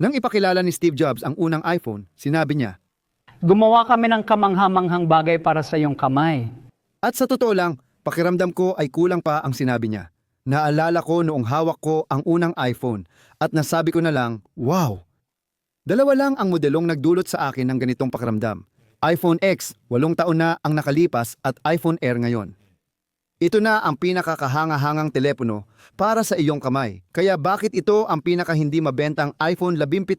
Nang ipakilala ni Steve Jobs ang unang iPhone, sinabi niya, Gumawa kami ng kamanghamanghang bagay para sa iyong kamay. At sa totoo lang, pakiramdam ko ay kulang pa ang sinabi niya. Naalala ko noong hawak ko ang unang iPhone at nasabi ko na lang, wow! Dalawa lang ang modelong nagdulot sa akin ng ganitong pakiramdam. iPhone X, walong taon na ang nakalipas at iPhone Air ngayon. Ito na ang pinakakahanga-hangang telepono para sa iyong kamay. Kaya bakit ito ang pinaka hindi mabentang iPhone 17?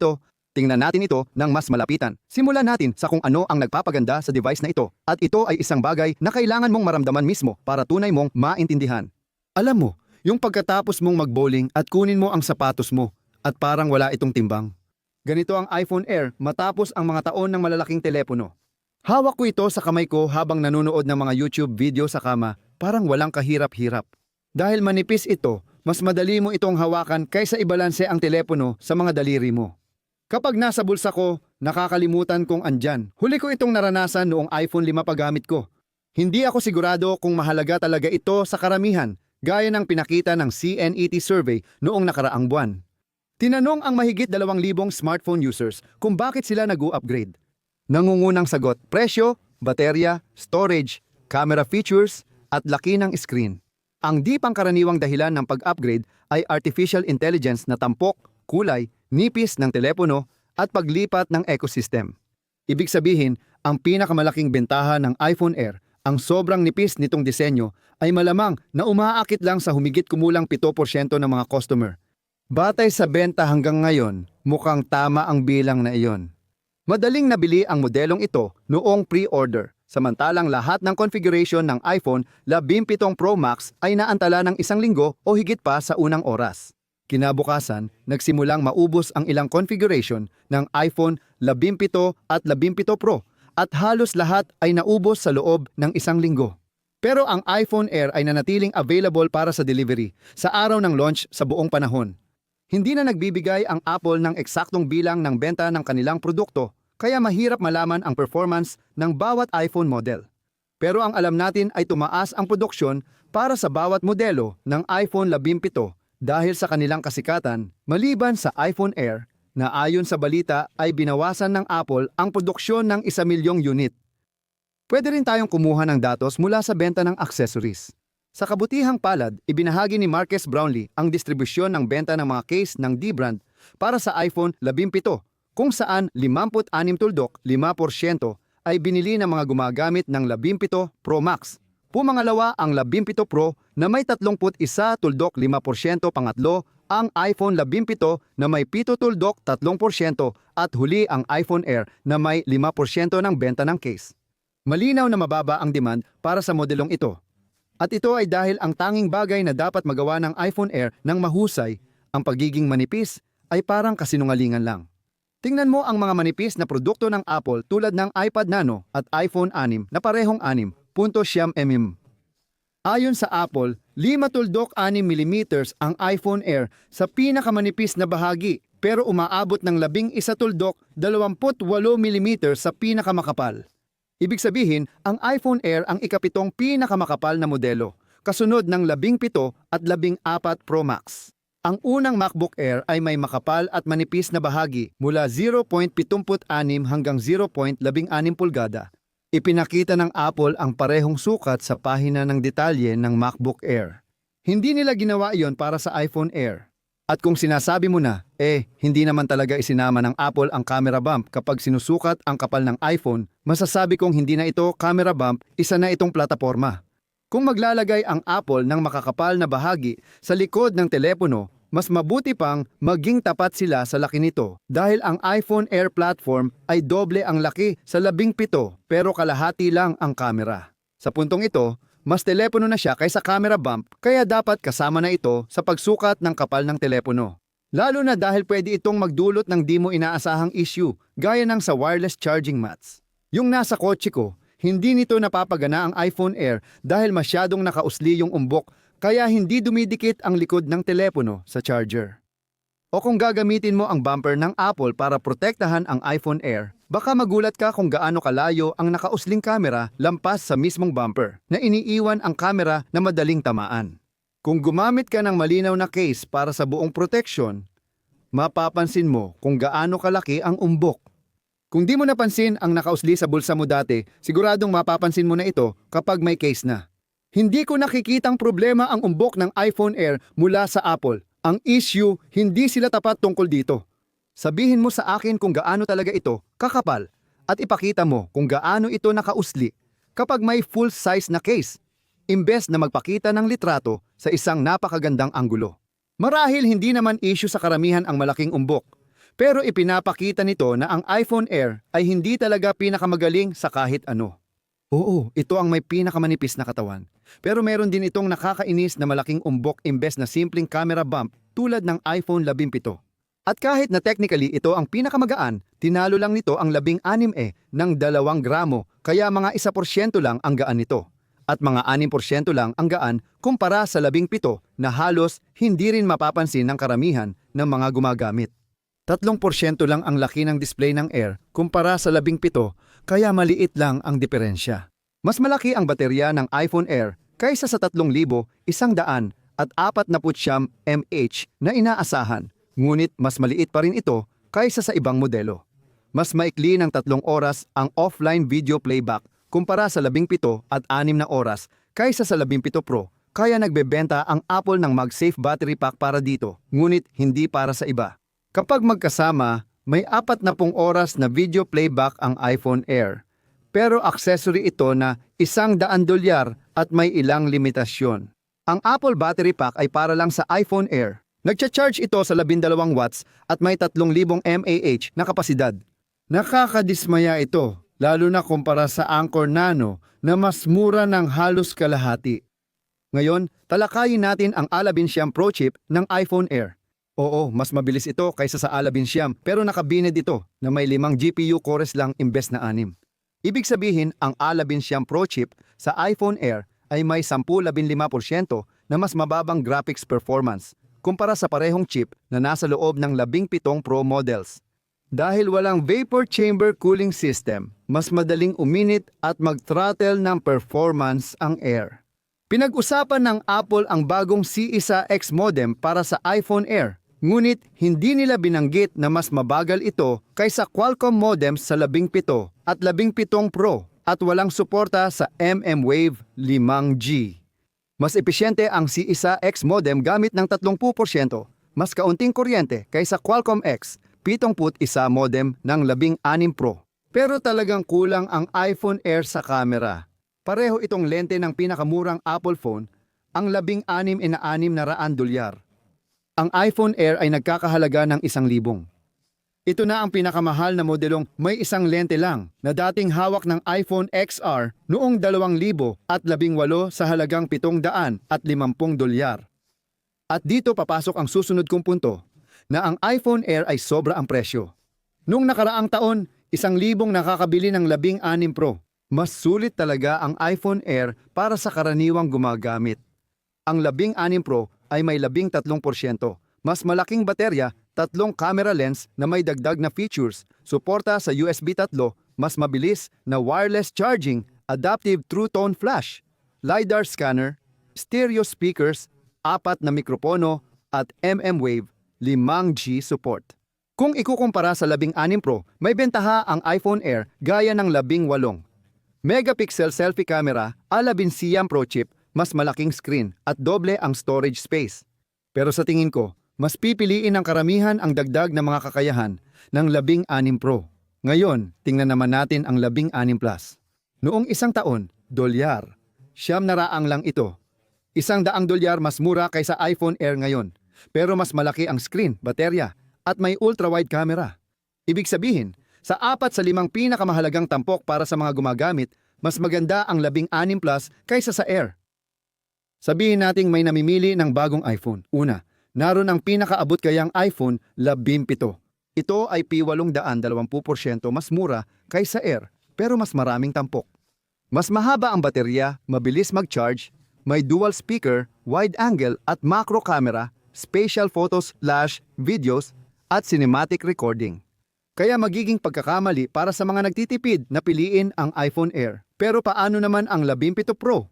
Tingnan natin ito ng mas malapitan. Simulan natin sa kung ano ang nagpapaganda sa device na ito. At ito ay isang bagay na kailangan mong maramdaman mismo para tunay mong maintindihan. Alam mo, yung pagkatapos mong mag-bowling at kunin mo ang sapatos mo at parang wala itong timbang. Ganito ang iPhone Air matapos ang mga taon ng malalaking telepono. Hawak ko ito sa kamay ko habang nanonood ng mga YouTube video sa kama, parang walang kahirap-hirap. Dahil manipis ito, mas madali mo itong hawakan kaysa ibalanse ang telepono sa mga daliri mo. Kapag nasa bulsa ko, nakakalimutan kong andyan. Huli ko itong naranasan noong iPhone 5 paggamit ko. Hindi ako sigurado kung mahalaga talaga ito sa karamihan, gaya ng pinakita ng CNET survey noong nakaraang buwan. Tinanong ang mahigit 2,000 smartphone users kung bakit sila nag-upgrade. Nangungunang sagot, presyo, baterya, storage, camera features, at laki ng screen. Ang di pangkaraniwang dahilan ng pag-upgrade ay artificial intelligence na tampok, kulay, nipis ng telepono at paglipat ng ecosystem. Ibig sabihin, ang pinakamalaking bentaha ng iPhone Air, ang sobrang nipis nitong disenyo ay malamang na umaakit lang sa humigit kumulang 7% ng mga customer. Batay sa benta hanggang ngayon, mukhang tama ang bilang na iyon. Madaling nabili ang modelong ito noong pre-order, samantalang lahat ng configuration ng iPhone 17 Pro Max ay naantala ng isang linggo o higit pa sa unang oras. Kinabukasan, nagsimulang maubos ang ilang configuration ng iPhone 17 at 17 Pro at halos lahat ay naubos sa loob ng isang linggo. Pero ang iPhone Air ay nanatiling available para sa delivery sa araw ng launch sa buong panahon. Hindi na nagbibigay ang Apple ng eksaktong bilang ng benta ng kanilang produkto, kaya mahirap malaman ang performance ng bawat iPhone model. Pero ang alam natin ay tumaas ang produksyon para sa bawat modelo ng iPhone 17 dahil sa kanilang kasikatan, maliban sa iPhone Air na ayon sa balita ay binawasan ng Apple ang produksyon ng isa milyong unit. Pwede rin tayong kumuha ng datos mula sa benta ng accessories. Sa kabutihang palad, ibinahagi ni Marques Brownlee ang distribusyon ng benta ng mga case ng D-brand para sa iPhone 17, kung saan 56 tuldok, 5% ay binili ng mga gumagamit ng 17 Pro Max. Pumangalawa ang 17 Pro na may 31 tuldok 5%, pangatlo ang iPhone 17 na may 7 tuldok 3% at huli ang iPhone Air na may 5% ng benta ng case. Malinaw na mababa ang demand para sa modelong ito. At ito ay dahil ang tanging bagay na dapat magawa ng iPhone Air ng mahusay, ang pagiging manipis, ay parang kasinungalingan lang. Tingnan mo ang mga manipis na produkto ng Apple tulad ng iPad Nano at iPhone 6 na parehong 6.7 mm. Ayon sa Apple, 5 tuldok 6 mm ang iPhone Air sa pinakamanipis na bahagi pero umaabot ng 11 tuldok 28 mm sa pinakamakapal. Ibig sabihin, ang iPhone Air ang ikapitong pinakamakapal na modelo, kasunod ng 17 at 14 Pro Max. Ang unang MacBook Air ay may makapal at manipis na bahagi mula 0.76 hanggang 0.16 pulgada. Ipinakita ng Apple ang parehong sukat sa pahina ng detalye ng MacBook Air. Hindi nila ginawa iyon para sa iPhone Air. At kung sinasabi mo na, eh, hindi naman talaga isinama ng Apple ang camera bump kapag sinusukat ang kapal ng iPhone, masasabi kong hindi na ito camera bump, isa na itong plataforma. Kung maglalagay ang Apple ng makakapal na bahagi sa likod ng telepono, mas mabuti pang maging tapat sila sa laki nito dahil ang iPhone Air platform ay doble ang laki sa labing pito pero kalahati lang ang kamera. Sa puntong ito, mas telepono na siya kaysa camera bump kaya dapat kasama na ito sa pagsukat ng kapal ng telepono. Lalo na dahil pwede itong magdulot ng di mo inaasahang issue gaya ng sa wireless charging mats. Yung nasa kotse ko, hindi nito napapagana ang iPhone Air dahil masyadong nakausli yung umbok kaya hindi dumidikit ang likod ng telepono sa charger. O kung gagamitin mo ang bumper ng Apple para protektahan ang iPhone Air, baka magulat ka kung gaano kalayo ang nakausling kamera lampas sa mismong bumper na iniiwan ang kamera na madaling tamaan. Kung gumamit ka ng malinaw na case para sa buong protection, mapapansin mo kung gaano kalaki ang umbok. Kung di mo napansin ang nakausli sa bulsa mo dati, siguradong mapapansin mo na ito kapag may case na. Hindi ko nakikitang problema ang umbok ng iPhone Air mula sa Apple. Ang issue, hindi sila tapat tungkol dito. Sabihin mo sa akin kung gaano talaga ito kakapal at ipakita mo kung gaano ito nakausli kapag may full size na case imbes na magpakita ng litrato sa isang napakagandang anggulo. Marahil hindi naman issue sa karamihan ang malaking umbok, pero ipinapakita nito na ang iPhone Air ay hindi talaga pinakamagaling sa kahit ano. Oo, ito ang may pinakamanipis na katawan. Pero meron din itong nakakainis na malaking umbok imbes na simpleng camera bump tulad ng iPhone 17. At kahit na technically ito ang pinakamagaan, tinalo lang nito ang 16e ng 2 gramo kaya mga 1% lang ang gaan nito. At mga 6% lang ang gaan kumpara sa 17 na halos hindi rin mapapansin ng karamihan ng mga gumagamit. 3% lang ang laki ng display ng Air kumpara sa 17 kaya maliit lang ang diferensya. Mas malaki ang baterya ng iPhone Air kaysa sa 3,100 at 49 mAh na inaasahan, ngunit mas maliit pa rin ito kaysa sa ibang modelo. Mas maikli ng tatlong oras ang offline video playback kumpara sa 17 at 6 na oras kaysa sa 17 Pro, kaya nagbebenta ang Apple ng MagSafe battery pack para dito, ngunit hindi para sa iba. Kapag magkasama, may apat na pong oras na video playback ang iPhone Air. Pero accessory ito na isang daan dolyar at may ilang limitasyon. Ang Apple battery pack ay para lang sa iPhone Air. Nagcha-charge ito sa 12 watts at may 3,000 mAh na kapasidad. Nakakadismaya ito, lalo na kumpara sa Anchor Nano na mas mura ng halos kalahati. Ngayon, talakayin natin ang Alabin Siam Pro chip ng iPhone Air. Oo, mas mabilis ito kaysa sa Alabin Siam pero nakabined ito na may limang GPU cores lang imbes na anim. Ibig sabihin, ang Alabin Siam Pro chip sa iPhone Air ay may 10-15% na mas mababang graphics performance kumpara sa parehong chip na nasa loob ng 17 Pro models. Dahil walang vapor chamber cooling system, mas madaling uminit at mag-throttle ng performance ang Air. Pinag-usapan ng Apple ang bagong C1X modem para sa iPhone Air, ngunit hindi nila binanggit na mas mabagal ito kaysa Qualcomm modems sa 17 at 17 Pro at walang suporta sa mmWave 5G. Mas epesyente ang C1X modem gamit ng 30%, mas kaunting kuryente kaysa Qualcomm X, 71 modem ng 16 Pro. Pero talagang kulang ang iPhone Air sa camera. Pareho itong lente ng pinakamurang Apple phone, ang 16 ina-6 na raan dolyar. Ang iPhone Air ay nagkakahalaga ng isang libong. Ito na ang pinakamahal na modelong may isang lente lang na dating hawak ng iPhone XR noong 2,000 at 18 sa halagang 700 at 50 dolyar. At dito papasok ang susunod kong punto na ang iPhone Air ay sobra ang presyo. Nung nakaraang taon, isang libong nakakabili ng 16 Pro. Mas sulit talaga ang iPhone Air para sa karaniwang gumagamit. Ang 16 Pro ay may 13%, mas malaking baterya, tatlong camera lens na may dagdag na features, suporta sa USB 3, mas mabilis na wireless charging, adaptive True Tone Flash, LiDAR scanner, stereo speakers, apat na mikropono at mmWave 5G support. Kung ikukumpara sa 16 Pro, may bentaha ang iPhone Air gaya ng 18. Megapixel selfie camera, Siam Pro chip, mas malaking screen at doble ang storage space. Pero sa tingin ko, mas pipiliin ng karamihan ang dagdag na mga kakayahan ng 16 Pro. Ngayon, tingnan naman natin ang 16 Plus. Noong isang taon, dolyar. Siyam na raang lang ito. Isang daang dolyar mas mura kaysa iPhone Air ngayon. Pero mas malaki ang screen, baterya, at may ultra-wide camera. Ibig sabihin, sa apat sa limang pinakamahalagang tampok para sa mga gumagamit, mas maganda ang 16 Plus kaysa sa Air. Sabihin nating may namimili ng bagong iPhone. Una, naroon ang pinakaabot kayang iPhone 17. Ito ay P820% mas mura kaysa Air pero mas maraming tampok. Mas mahaba ang baterya, mabilis mag-charge, may dual speaker, wide angle at macro camera, spatial photos slash videos at cinematic recording. Kaya magiging pagkakamali para sa mga nagtitipid na piliin ang iPhone Air. Pero paano naman ang 17 Pro?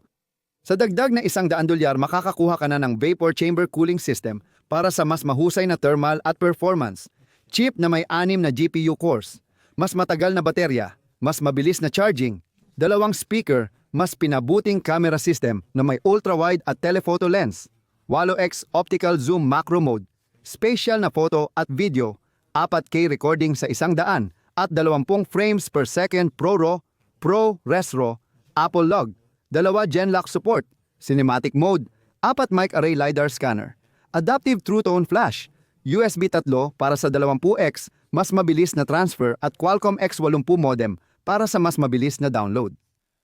Sa dagdag na isang daan dolyar, makakakuha ka na ng vapor chamber cooling system para sa mas mahusay na thermal at performance. Chip na may anim na GPU cores, mas matagal na baterya, mas mabilis na charging, dalawang speaker, mas pinabuting camera system na may ultra-wide at telephoto lens, 8x optical zoom macro mode, spatial na photo at video, 4K recording sa isang daan, at 20 frames per second Pro RAW, Apple Log, dalawa Genlock support, cinematic mode, apat mic array LiDAR scanner, adaptive True Tone flash, USB 3 para sa 20x mas mabilis na transfer at Qualcomm X80 modem para sa mas mabilis na download.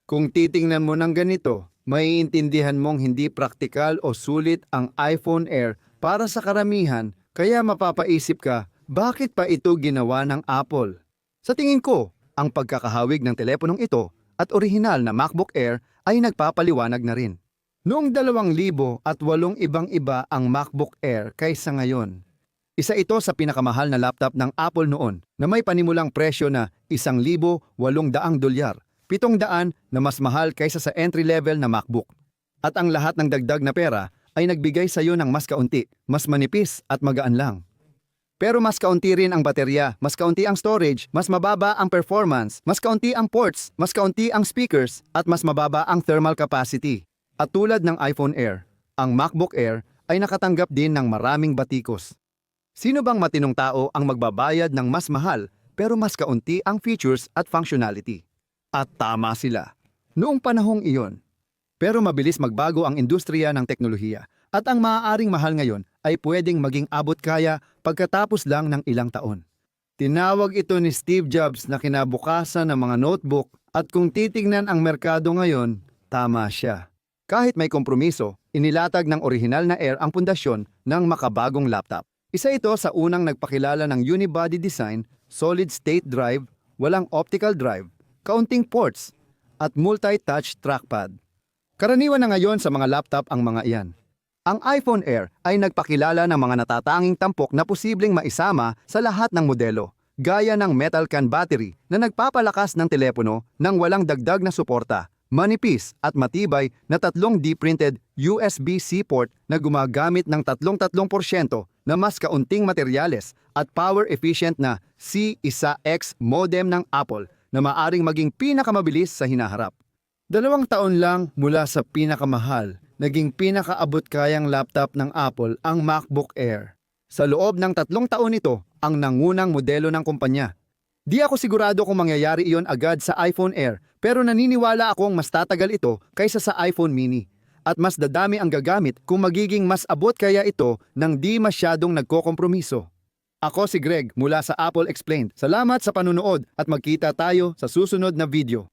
Kung titingnan mo ng ganito, maiintindihan mong hindi praktikal o sulit ang iPhone Air para sa karamihan kaya mapapaisip ka, bakit pa ito ginawa ng Apple? Sa tingin ko, ang pagkakahawig ng teleponong ito at orihinal na MacBook Air ay nagpapaliwanag na rin. Noong 2000 at walong ibang-iba ang MacBook Air kaysa ngayon. Isa ito sa pinakamahal na laptop ng Apple noon na may panimulang presyo na 1,800 dolyar, 700 na mas mahal kaysa sa entry-level na MacBook. At ang lahat ng dagdag na pera ay nagbigay sa iyo ng mas kaunti, mas manipis at magaan lang. Pero mas kaunti rin ang baterya, mas kaunti ang storage, mas mababa ang performance, mas kaunti ang ports, mas kaunti ang speakers, at mas mababa ang thermal capacity. At tulad ng iPhone Air, ang MacBook Air ay nakatanggap din ng maraming batikos. Sino bang matinong tao ang magbabayad ng mas mahal pero mas kaunti ang features at functionality? At tama sila. Noong panahong iyon. Pero mabilis magbago ang industriya ng teknolohiya at ang maaaring mahal ngayon ay pwedeng maging abot kaya pagkatapos lang ng ilang taon. Tinawag ito ni Steve Jobs na kinabukasan ng mga notebook at kung titignan ang merkado ngayon, tama siya. Kahit may kompromiso, inilatag ng orihinal na Air ang pundasyon ng makabagong laptop. Isa ito sa unang nagpakilala ng unibody design, solid-state drive, walang optical drive, kaunting ports, at multi-touch trackpad. Karaniwan na ngayon sa mga laptop ang mga iyan. Ang iPhone Air ay nagpakilala ng mga natatanging tampok na posibleng maisama sa lahat ng modelo, gaya ng metal can battery na nagpapalakas ng telepono nang walang dagdag na suporta, manipis at matibay na tatlong D-printed USB-C port na gumagamit ng 33% na mas kaunting materyales at power-efficient na C1X modem ng Apple na maaring maging pinakamabilis sa hinaharap. Dalawang taon lang mula sa pinakamahal, naging pinakaabot kayang laptop ng Apple ang MacBook Air. Sa loob ng tatlong taon ito, ang nangunang modelo ng kumpanya. Di ako sigurado kung mangyayari iyon agad sa iPhone Air, pero naniniwala akong mas tatagal ito kaysa sa iPhone mini. At mas dadami ang gagamit kung magiging mas abot kaya ito nang di masyadong nagkokompromiso. Ako si Greg mula sa Apple Explained. Salamat sa panunood at magkita tayo sa susunod na video.